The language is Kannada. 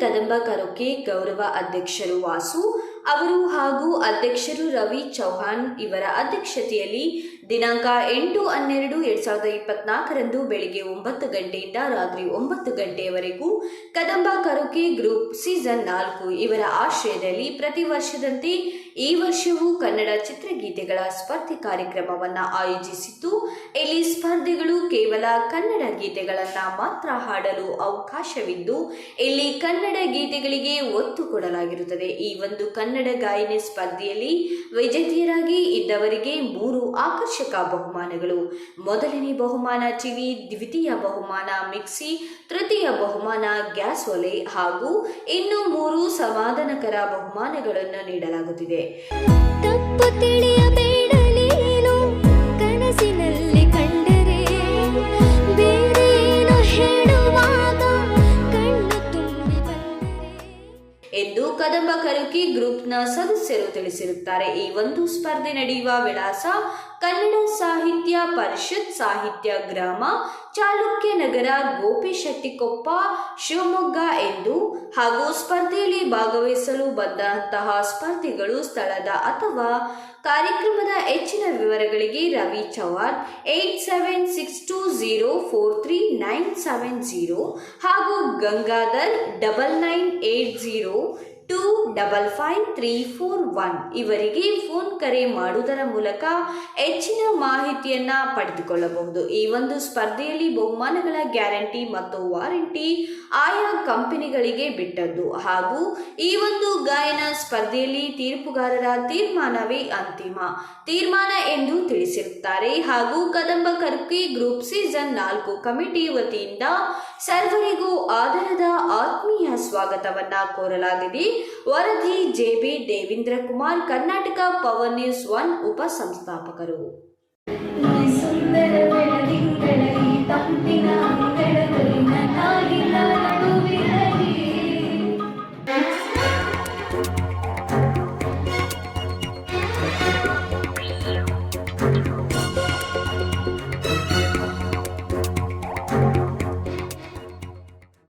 ಕದಂಬ ಕರೋಕೆ ಗೌರವ ಅಧ್ಯಕ್ಷರು ವಾಸು ಅವರು ಹಾಗೂ ಅಧ್ಯಕ್ಷರು ರವಿ ಚೌಹಾಣ್ ಇವರ ಅಧ್ಯಕ್ಷತೆಯಲ್ಲಿ ದಿನಾಂಕ ಎಂಟು ಹನ್ನೆರಡು ಎರಡ್ ಸಾವಿರದ ಇಪ್ಪತ್ನಾಲ್ಕರಂದು ಬೆಳಿಗ್ಗೆ ಒಂಬತ್ತು ಗಂಟೆಯಿಂದ ರಾತ್ರಿ ಒಂಬತ್ತು ಗಂಟೆಯವರೆಗೂ ಕದಂಬ ಕರೋಕೆ ಗ್ರೂಪ್ ಸೀಸನ್ ನಾಲ್ಕು ಇವರ ಆಶ್ರಯದಲ್ಲಿ ಪ್ರತಿ ವರ್ಷದಂತೆ ಈ ವರ್ಷವೂ ಕನ್ನಡ ಚಿತ್ರಗೀತೆಗಳ ಸ್ಪರ್ಧೆ ಕಾರ್ಯಕ್ರಮವನ್ನು ಸ್ಪರ್ಧೆಗಳು ಕೇವಲ ಕನ್ನಡ ಗೀತೆಗಳನ್ನು ಮಾತ್ರ ಹಾಡಲು ಅವಕಾಶವಿದ್ದು, ಇಲ್ಲಿ ಕನ್ನಡ ಗೀತೆಗಳಿಗೆ ಒತ್ತು ಕೊಡಲಾಗಿರುತ್ತದೆ. ಈ ಒಂದು ಕನ್ನಡ ಗಾಯನ ಸ್ಪರ್ಧೆಯಲ್ಲಿ ವಿಜೇತೆಯರಾಗಿ ಇದ್ದವರಿಗೆ ಮೂರು ಆಕರ್ಷಕ ಬಹುಮಾನಗಳು. ಮೊದಲನೇ ಬಹುಮಾನ ಟಿವಿ, ದ್ವಿತೀಯ ಬಹುಮಾನ ಮಿಕ್ಸಿ, ತೃತೀಯ ಬಹುಮಾನ ಗ್ಯಾಸ್ ಒಲೆ ಹಾಗೂ ಇನ್ನು ಮೂರು ಸಮಾಧಾನಕರ ಬಹುಮಾನಗಳನ್ನು ನೀಡಲಾಗುತ್ತಿದೆ. ತಪ್ಪು ತಿಳಿಯಬೇಡ ಎಂದು ಕದಂಬ ಕರುಕಿ ಗ್ರೂಪ್ನ ಸದಸ್ಯರು ತಿಳಿಸಿರುತ್ತಾರೆ. ಈ ಒಂದು ಸ್ಪರ್ಧೆ ನಡೆಯುವ ವಿಳಾಸ ಕನ್ನಡ ಸಾಹಿತ್ಯ, ಪರಿಷತ್ ಸಾಹಿತ್ಯ, ಗ್ರಾಮ, ಚಾಲುಕ್ಯ ನಗರ, ಗೋಪಿಶೆಟ್ಟಿಕೊಪ್ಪ, ಶಿವಮೊಗ್ಗ ಎಂದು ಹಾಗೂ ಸ್ಪರ್ಧೆಯಲ್ಲಿ ಭಾಗವಹಿಸಲು ಬಂದಂತಹ ಸ್ಪರ್ಧಿಗಳು ಸ್ಥಳದ ಅಥವಾ ಕಾರ್ಯಕ್ರಮದ ಹೆಚ್ಚಿನ ವಿವರಗಳಿಗೆ Ravi Chavan eight seven six two zero four three nine seven zero ಹಾಗೂ Gangadhar double nine eight zero two double five three four one. ಇವರಿಗೆ ಫೋನ್ ಕರೆ ಮಾಡುವುದರ ಮೂಲಕ ಹೆಚ್ಚಿನ ಮಾಹಿತಿಯನ್ನು ಪಡೆದುಕೊಳ್ಳಬಹುದು. ಈ ಒಂದು ಸ್ಪರ್ಧೆಯಲ್ಲಿ ಬಹುಮಾನಗಳ ಗ್ಯಾರಂಟಿ ಮತ್ತು ವಾರಂಟಿ ಆಯಾ ಕಂಪನಿಗಳಿಗೆ ಬಿಟ್ಟದ್ದು. ಹಾಗೂ ಈ ಒಂದು ಗಾಯನ ಸ್ಪರ್ಧೆಯಲ್ಲಿ ತೀರ್ಪುಗಾರರ ತೀರ್ಮಾನವೇ ಅಂತಿಮ. ತೀರ್ಮಾನ ಎಂದು ತಿಳಿಸಿರುತ್ತಾರೆ ಹಾಗೂ ಕದಂಬ ಕರ್ಕಿ ಗ್ರೂಪ್ ಸೀಸನ್ ನಾಲ್ಕು ಕಮಿಟಿ ವತಿಯಿಂದ ಸರ್ವರಿಗೂ ಆದರದ ಆತ್ಮೀಯ ಸ್ವಾಗತವನ್ನ ಕೋರಲಾಗಿದೆ. ವರದಿ JB Devendra Kumar, Karnataka power news one ಉಪ ಸಂಸ್ಥಾಪಕರು